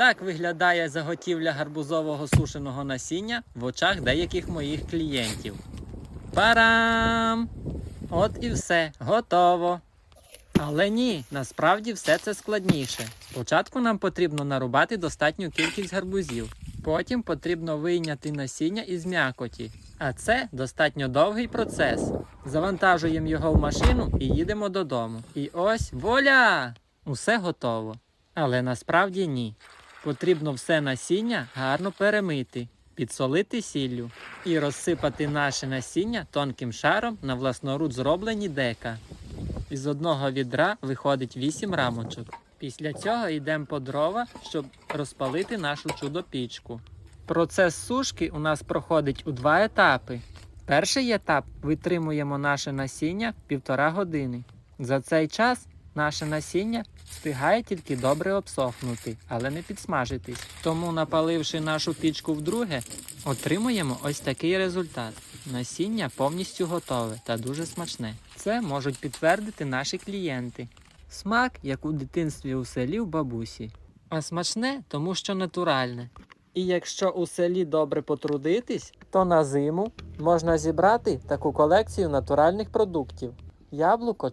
Так виглядає заготівля гарбузового сушеного насіння в очах деяких моїх клієнтів. Парам! От і все, готово. Але ні, насправді все це складніше. Спочатку нам потрібно нарубати достатню кількість гарбузів. Потім потрібно вийняти насіння із м'якоті. А це достатньо довгий процес. Завантажуємо його в машину і їдемо додому. І ось воля! Усе готово. Але насправді ні. Потрібно все насіння гарно перемити, підсолити сіллю і розсипати наше насіння тонким шаром на власноруч зроблені дека. Із одного відра виходить 8 рамочок. Після цього йдемо по дрова, щоб розпалити нашу чудо-пічку. Процес сушки у нас проходить у два етапи. Перший етап витримуємо наше насіння півтора години. За цей час наше насіння встигає тільки добре обсохнути, але не підсмажитись. Тому, напаливши нашу пічку вдруге, отримуємо ось такий результат. Насіння повністю готове та дуже смачне. Це можуть підтвердити наші клієнти. Смак, як у дитинстві у селі в бабусі. А смачне, тому що натуральне. І якщо у селі добре потрудитись, то на зиму можна зібрати таку колекцію натуральних продуктів: яблуко,